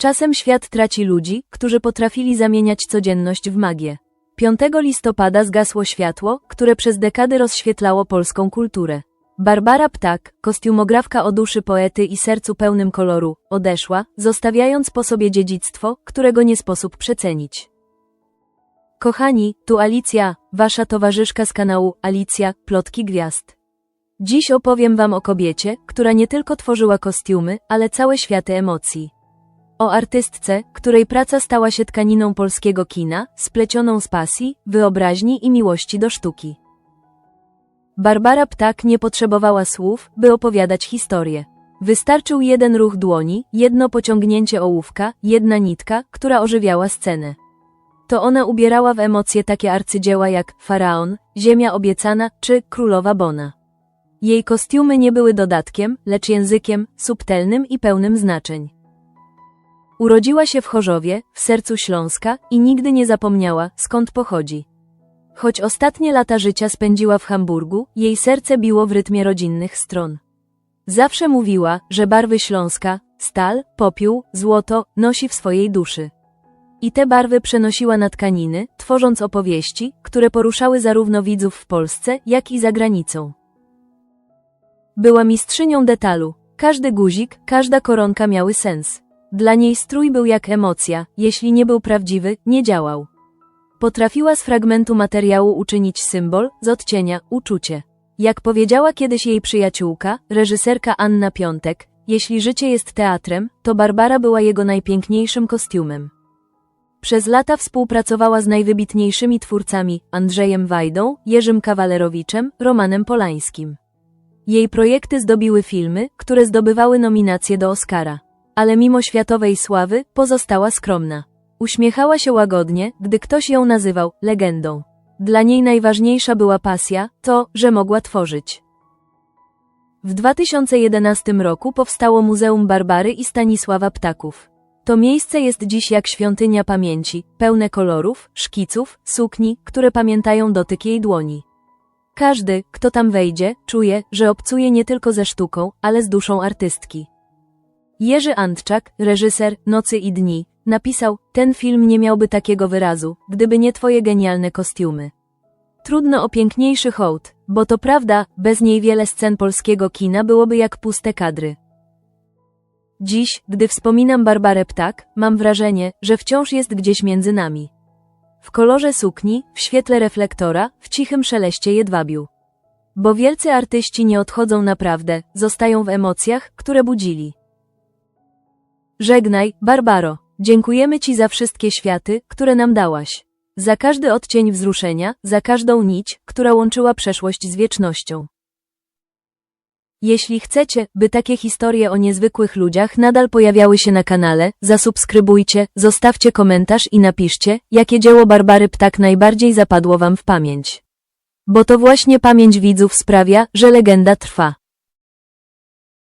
Czasem świat traci ludzi, którzy potrafili zamieniać codzienność w magię. 5 listopada zgasło światło, które przez dekady rozświetlało polską kulturę. Barbara Ptak, kostiumografka o duszy poety i sercu pełnym koloru, odeszła, zostawiając po sobie dziedzictwo, którego nie sposób przecenić. Kochani, tu Alicja, wasza towarzyszka z kanału Alicja, Plotki Gwiazd. Dziś opowiem wam o kobiecie, która nie tylko tworzyła kostiumy, ale całe światy emocji. O artystce, której praca stała się tkaniną polskiego kina, splecioną z pasji, wyobraźni i miłości do sztuki. Barbara Ptak nie potrzebowała słów, by opowiadać historię. Wystarczył jeden ruch dłoni, jedno pociągnięcie ołówka, jedna nitka, która ożywiała scenę. To ona ubierała w emocje takie arcydzieła jak Faraon, Ziemia obiecana czy Królowa Bona. Jej kostiumy nie były dodatkiem, lecz językiem, subtelnym i pełnym znaczeń. Urodziła się w Chorzowie, w sercu Śląska i nigdy nie zapomniała, skąd pochodzi. Choć ostatnie lata życia spędziła w Hamburgu, jej serce biło w rytmie rodzinnych stron. Zawsze mówiła, że barwy Śląska, stal, popiół, złoto, nosi w swojej duszy. I te barwy przenosiła na tkaniny, tworząc opowieści, które poruszały zarówno widzów w Polsce, jak i za granicą. Była mistrzynią detalu. Każdy guzik, każda koronka miały sens. Dla niej strój był jak emocja, jeśli nie był prawdziwy, nie działał. Potrafiła z fragmentu materiału uczynić symbol, z odcienia, uczucie. Jak powiedziała kiedyś jej przyjaciółka, reżyserka Anna Piątek, jeśli życie jest teatrem, to Barbara była jego najpiękniejszym kostiumem. Przez lata współpracowała z najwybitniejszymi twórcami Andrzejem Wajdą, Jerzym Kawalerowiczem, Romanem Polańskim. Jej projekty zdobiły filmy, które zdobywały nominacje do Oscara. Ale mimo światowej sławy, pozostała skromna. Uśmiechała się łagodnie, gdy ktoś ją nazywał legendą. Dla niej najważniejsza była pasja, to, że mogła tworzyć. W 2011 roku powstało Muzeum Barbary i Stanisława Ptaków. To miejsce jest dziś jak świątynia pamięci, pełne kolorów, szkiców, sukni, które pamiętają dotyk jej dłoni. Każdy, kto tam wejdzie, czuje, że obcuje nie tylko ze sztuką, ale z duszą artystki. Jerzy Antczak, reżyser Nocy i Dni, napisał: Ten film nie miałby takiego wyrazu, gdyby nie twoje genialne kostiumy. Trudno o piękniejszy hołd, bo to prawda, bez niej wiele scen polskiego kina byłoby jak puste kadry. Dziś, gdy wspominam Barbarę Ptak, mam wrażenie, że wciąż jest gdzieś między nami. W kolorze sukni, w świetle reflektora, w cichym szeleście jedwabiu. Bo wielcy artyści nie odchodzą naprawdę, zostają w emocjach, które budzili. Żegnaj, Barbaro. Dziękujemy Ci za wszystkie światy, które nam dałaś. Za każdy odcień wzruszenia, za każdą nić, która łączyła przeszłość z wiecznością. Jeśli chcecie, by takie historie o niezwykłych ludziach nadal pojawiały się na kanale, zasubskrybujcie, zostawcie komentarz i napiszcie, jakie dzieło Barbary Ptak najbardziej zapadło Wam w pamięć. Bo to właśnie pamięć widzów sprawia, że legenda trwa.